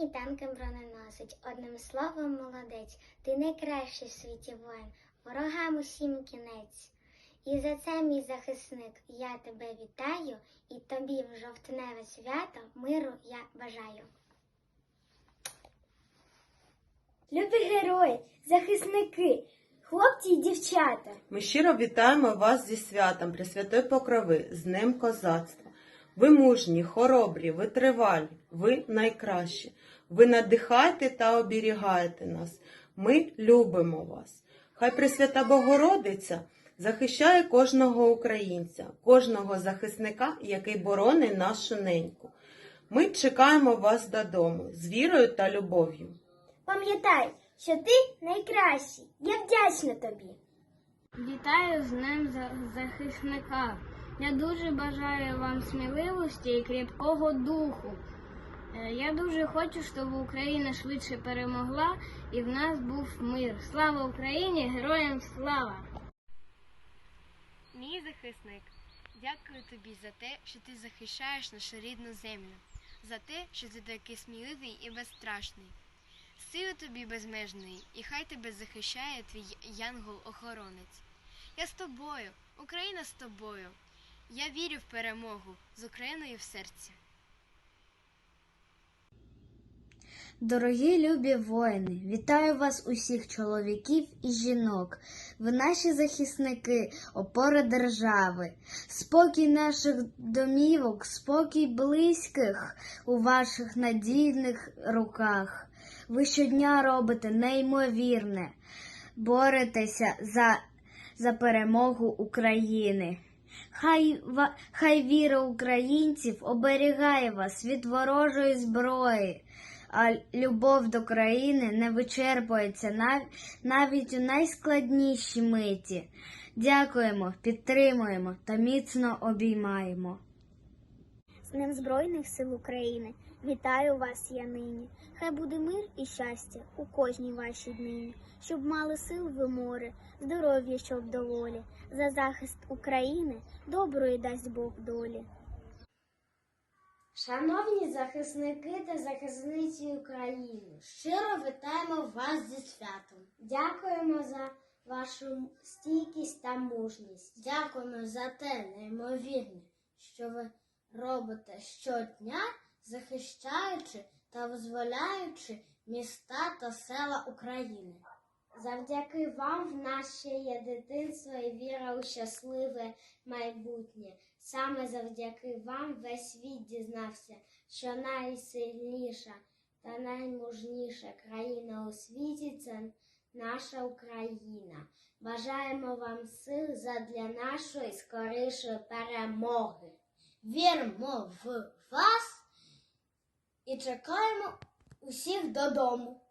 і танком броненосить. Одним словом, молодець, ти найкращий в світі воїн, ворогам усім кінець. І за це, мій захисник, я тебе вітаю, і тобі в жовтневе свято миру я бажаю. Любі герої, захисники, хлопці і дівчата. Ми щиро вітаємо вас зі святом Пресвятої Покрови, з Днем Козацтва. Ви мужні, хоробрі, витривалі, ви найкращі. Ви надихаєте та оберігаєте нас. Ми любимо вас. Хай Пресвята Богородиця захищає кожного українця, кожного захисника, який боронить нашу неньку. Ми чекаємо вас додому з вірою та любов'ю. Пам'ятай, що ти найкращий. Я вдячна тобі. Вітаю з За- захисника. Я дуже бажаю вам сміливості і кріпкого духу. Е, Я дуже хочу, щоб Україна швидше перемогла і в нас був мир. Слава Україні! Героям слава! Мій захисник, дякую тобі за те, що ти захищаєш нашу рідну землю, за те, що ти такий сміливий і безстрашний. Сили тобі безмежної, і хай тебе захищає твій янгол-охоронець. Я з тобою, Україна з тобою. Я вірю в перемогу з Україною в серці. Дорогі любі воїни, вітаю вас усіх чоловіків і жінок. Ви наші захисники, опори держави, спокій наших домівок, спокій близьких у ваших надійних руках. Ви щодня робите неймовірне, боретеся за, за перемогу України. Хай, хай віра українців оберігає вас від ворожої зброї, а любов до країни не вичерпується нав- навіть у найскладніші миті. Дякуємо, підтримуємо та міцно обіймаємо. З Збройних сил України. Вітаю вас я нині. Хай буде мир і щастя у кожній вашій днині, щоб мали сил ви море, здоров'я, щоб доволі, за захист України доброї дасть Бог долі. Шановні захисники та захисниці України, щиро вітаємо вас зі святом. Дякуємо за вашу стійкість та мужність. Дякуємо за те неймовірне, що ви робите щодня, захищаючи та визволяючи міста та села України. Завдяки вам в нас ще є дитинство і віра у щасливе майбутнє. Саме завдяки вам весь світ дізнався, що найсильніша та наймужніша країна у світі це наша Україна. Бажаємо вам сил задля нашої скорішої перемоги. Віримо в вас і чекаємо усіх додому.